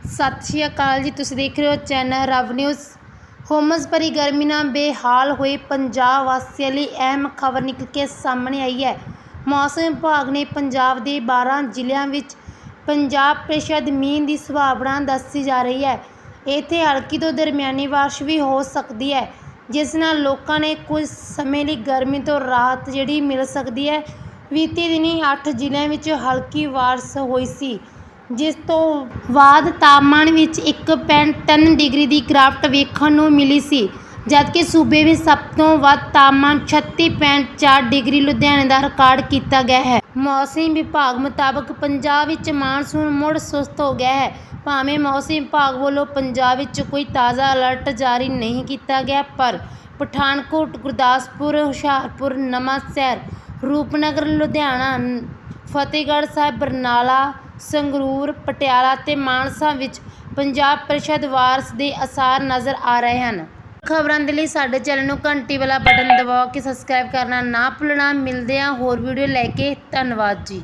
ਸਤਿ ਸ਼੍ਰੀ ਅਕਾਲ ਜੀ, ਤੁਸੀਂ ਦੇਖ ਰਹੇ ਹੋ ਚੈਨਲ ਰਵ ਨਿਊਜ਼। ਹੋਮਸ ਭਰੀ ਗਰਮੀ ਨਾਲ ਬੇਹਾਲ ਹੋਏ ਪੰਜਾਬ ਵਾਸੀਆਂ ਲਈ ਅਹਿਮ ਖਬਰ ਨਿਕਲ ਕੇ ਸਾਹਮਣੇ ਆਈ ਹੈ। ਮੌਸਮ ਵਿਭਾਗ ਨੇ ਪੰਜਾਬ ਦੇ 12 ਜ਼ਿਲ੍ਹਿਆਂ ਵਿੱਚ ਪੰਜਾਬ ਪ੍ਰੇਸ਼ਦ ਮੀਂਹ ਦੀ ਸੰਭਾਵਨਾ ਦੱਸੀ ਜਾ ਰਹੀ ਹੈ। ਇੱਥੇ ਹਲਕੀ ਤੋਂ ਦਰਮਿਆਨੀ ਬਾਰਿਸ਼ ਵੀ ਹੋ ਸਕਦੀ ਹੈ, ਜਿਸ ਨਾਲ ਲੋਕਾਂ ਨੇ ਕੁਝ ਸਮੇਂ ਲਈ ਗਰਮੀ ਤੋਂ ਰਾਹਤ ਜਿਹੜੀ ਮਿਲ ਸਕਦੀ ਹੈ। ਬੀਤੇ ਦਿਨੀ 8 ਜ਼ਿਲ੍ਹਿਆਂ ਵਿੱਚ ਹਲਕੀ ਬਾਰਿਸ਼ ਹੋਈ ਸੀ। ਜਿਸ ਤੋਂ ਬਾਅਦ ਤਾਪਮਾਨ ਵਿੱਚ 1.3 ਡਿਗਰੀ ਦੀ ਗਿਰਾਵਟ ਵੇਖਣ ਨੂੰ ਮਿਲੀ ਸੀ, ਜਦਕਿ ਸੂਬੇ ਵਿੱਚ ਸਭ ਤੋਂ ਵੱਧ ਤਾਪਮਾਨ 36.4 ਡਿਗਰੀ ਲੁਧਿਆਣੇ ਦਾ ਰਿਕਾਰਡ ਕੀਤਾ ਗਿਆ ਹੈ। ਮੌਸਮ ਵਿਭਾਗ ਮੁਤਾਬਕ ਪੰਜਾਬ ਵਿੱਚ ਮਾਨਸੂਨ ਮੁੜ ਸੁਸਤ ਹੋ ਗਿਆ ਹੈ। ਭਾਵੇਂ ਮੌਸਮ ਵਿਭਾਗ ਵੱਲੋਂ ਪੰਜਾਬ ਵਿੱਚ ਕੋਈ ਤਾਜ਼ਾ ਅਲਰਟ ਜਾਰੀ ਨਹੀਂ ਕੀਤਾ ਗਿਆ, ਪਰ ਪਠਾਨਕੋਟ, ਗੁਰਦਾਸਪੁਰ, ਹੁਸ਼ਿਆਰਪੁਰ, ਨਵਾਂਸ਼ਹਿਰ, ਰੂਪਨਗਰ, ਲੁਧਿਆਣਾ ਫਤਿਹਗੜ੍ਹ ਸਾਹਿਬ, ਬਰਨਾਲਾ, ਸੰਗਰੂਰ, ਪਟਿਆਲਾ ਅਤੇ ਮਾਨਸਾ ਵਿੱਚ ਪੰਜਾਬ ਪ੍ਰਸ਼ਦ ਵਾਰਸ ਦੇ ਅਸਾਰ ਨਜ਼ਰ ਆ ਰਹੇ ਹਨ। ਖਬਰਾਂ ਦੇ ਲਈ ਸਾਡੇ ਚੈਨਲ ਨੂੰ ਘੰਟੀ ਵਾਲਾ ਬਟਨ ਦਬਾਓ ਕੇ ਸਬਸਕ੍ਰਾਈਬ ਕਰਨਾ ਨਾ ਭੁੱਲਣਾ। ਮਿਲਦੇ ਹਾਂ ਹੋਰ ਵੀਡੀਓ ਲੈ ਕੇ। ਧੰਨਵਾਦ ਜੀ।